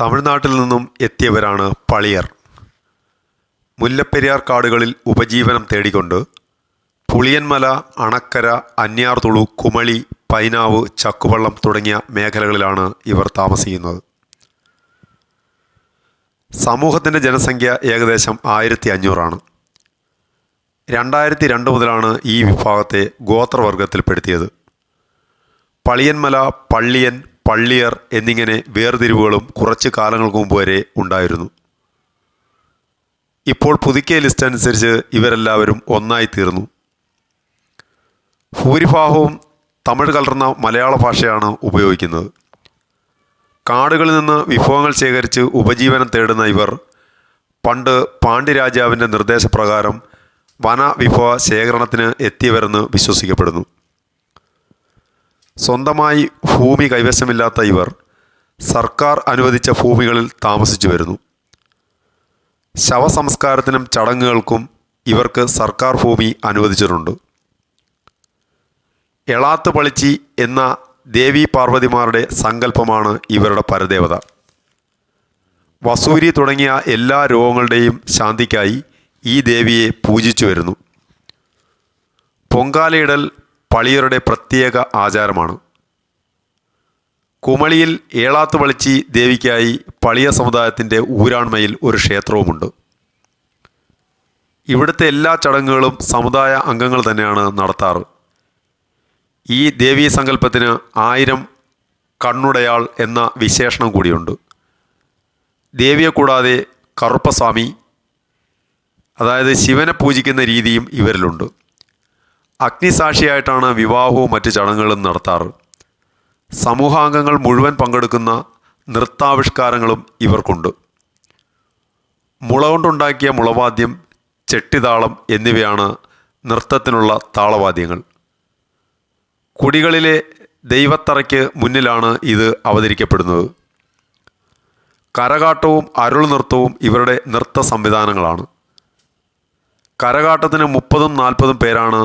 തമിഴ്നാട്ടിൽ നിന്നും എത്തിയവരാണ് പളിയർ. മുല്ലപ്പെരിയാർ കാടുകളിൽ ഉപജീവനം തേടിക്കൊണ്ട് പുളിയൻമല അണക്കര അന്യാർതുളു കുമളി പൈനാവ് ചക്കുവള്ളം തുടങ്ങിയ മേഖലകളിലാണ് ഇവർ താമസിക്കുന്നത്. സമൂഹത്തിന്റെ ജനസംഖ്യ ഏകദേശം ആയിരത്തി അഞ്ഞൂറാണ് രണ്ടായിരത്തി രണ്ട് മുതലാണ് ഈ വിഭാഗത്തെ ഗോത്രവർഗത്തിൽപ്പെടുത്തിയത്. പളിയന്മല പള്ളിയൻ പള്ളിയർ എന്നിങ്ങനെ വേർതിരിവുകളും കുറച്ച് കാലങ്ങൾക്ക് മുമ്പ് വരെ ഉണ്ടായിരുന്നു. ഇപ്പോൾ പുതുക്കിയ ലിസ്റ്റ് അനുസരിച്ച് ഇവരെല്ലാവരും ഒന്നായി തീർന്നു ഭൂരിഭാഗവും തമിഴ് കലർന്ന മലയാള ഭാഷയാണ് ഉപയോഗിക്കുന്നത്. കാടുകളിൽ നിന്ന് വിഭവങ്ങൾ ശേഖരിച്ച് ഉപജീവനം തേടുന്ന ഇവർ പണ്ട് പാണ്ഡ്യരാജാവിന്റെ നിർദ്ദേശപ്രകാരം വനവിഭവ ശേഖരണത്തിന് എത്തിയവരെന്ന് വിശ്വസിക്കപ്പെടുന്നു. സ്വന്തമായി ഭൂമി കൈവശമില്ലാത്ത ഇവർ സർക്കാർ അനുവദിച്ച ഭൂമികളിൽ താമസിച്ചു വരുന്നു. ശവസംസ്കാരത്തിനും ചടങ്ങുകൾക്കും ഇവർക്ക് സർക്കാർ ഭൂമി അനുവദിച്ചിട്ടുണ്ട്. എളാത്ത് പളിച്ചി എന്ന ദേവി പാർവതിമാരുടെ സങ്കല്പമാണ് ഇവരുടെ പരദേവത. വസൂരി തുടങ്ങിയ എല്ലാ രോഗങ്ങളുടെയും ശാന്തിക്കായി ഈ ദേവിയെ പൂജിച്ചു വരുന്നു. പൊങ്കാലയിടൽ പളിയരുടെ പ്രത്യേക ആചാരമാണ്. കുമളിയിൽ ഏളാത്തു വളിച്ചി ദേവിക്കായി പളിയ സമുദായത്തിന്റെ ഊരാൺമയിൽ ഒരു ക്ഷേത്രവുമുണ്ട്. ഇവിടുത്തെ എല്ലാ ചടങ്ങുകളും സമുദായ അംഗങ്ങൾ തന്നെയാണ് നടത്താറ്. ഈ ദേവീ സങ്കല്പത്തിന് ആയിരം കണ്ണുടയാൾ എന്ന വിശേഷണം കൂടിയുണ്ട്. ദേവിയെ കൂടാതെ കറുപ്പസ്വാമി അതായത് ശിവനെ പൂജിക്കുന്ന രീതിയും ഇവരിലുണ്ട്. അഗ്നിസാക്ഷിയായിട്ടാണ് വിവാഹവും മറ്റ് ചടങ്ങുകളും നടത്താറ്. സമൂഹാംഗങ്ങൾ മുഴുവൻ പങ്കെടുക്കുന്ന നൃത്താവിഷ്കാരങ്ങളും ഇവർക്കുണ്ട്. മുള കൊണ്ടുണ്ടാക്കിയ മുളവാദ്യം ചെട്ടിതാളം എന്നിവയാണ് നൃത്തത്തിനുള്ള താളവാദ്യങ്ങൾ. കുടികളിലെ ദൈവത്തറയ്ക്ക് മുന്നിലാണ് ഇത് അവതരിക്കപ്പെടുന്നത്. കരകാട്ടവും അരുൾ നൃത്തവും ഇവരുടെ നൃത്ത സംവിധാനങ്ങളാണ്. കരകാട്ടത്തിന് മുപ്പതും നാൽപ്പതും പേരാണ്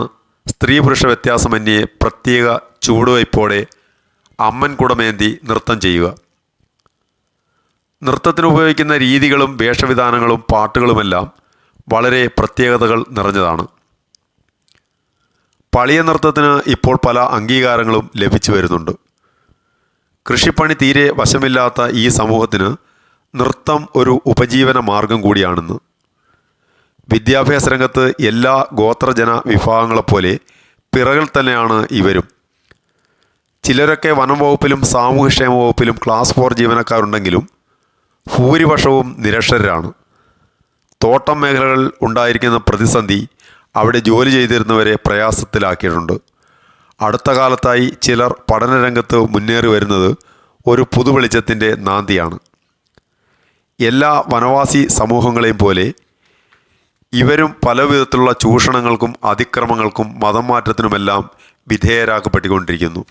സ്ത്രീ പുരുഷ വ്യത്യാസമന്യേ പ്രത്യേക ചുവടുവയ്പോടെ അമ്മൻ കുടമേന്തി നൃത്തം ചെയ്യുക. നൃത്തത്തിന് ഉപയോഗിക്കുന്ന രീതികളും വേഷവിധാനങ്ങളും പാട്ടുകളുമെല്ലാം വളരെ പ്രത്യേകതകൾ നിറഞ്ഞതാണ്. പളിയ നൃത്തത്തിന് ഇപ്പോൾ പല അംഗീകാരങ്ങളും ലഭിച്ചു വരുന്നുണ്ട്. കൃഷിപ്പണി തീരെ വശമില്ലാത്ത ഈ സമൂഹത്തിന് നൃത്തം ഒരു ഉപജീവന മാർഗം കൂടിയാണെന്ന് വിദ്യാഭ്യാസ രംഗത്ത് എല്ലാ ഗോത്രജന വിഭാഗങ്ങളെപ്പോലെ പിറകിൽ തന്നെയാണ് ഇവരും. ചിലരൊക്കെ വനം വകുപ്പിലും സാമൂഹ്യക്ഷേമ വകുപ്പിലും ക്ലാസ് ഫോർ ജീവനക്കാരുണ്ടെങ്കിലും ഭൂരിപക്ഷവും നിരക്ഷരരാണ്. തോട്ടം മേഖലകളിൽ ഉണ്ടായിരിക്കുന്ന പ്രതിസന്ധി അവിടെ ജോലി ചെയ്തിരുന്നവരെ പ്രയാസത്തിലാക്കിയിട്ടുണ്ട്. അടുത്ത കാലത്തായി ചിലർ പഠനരംഗത്ത് മുന്നേറി വരുന്നത് ഒരു പുതുവെളിച്ചത്തിന്റെ നാന്തിയാണ്. എല്ലാ വനവാസി സമൂഹങ്ങളെയും പോലെ ഇവരും പല വിധത്തിലുള്ള ചൂഷണങ്ങൾക്കും അതിക്രമങ്ങൾക്കും മതം മാറ്റത്തിനുമെല്ലാം വിധേയരാക്കപ്പെട്ടുകൊണ്ടിരിക്കുന്നു.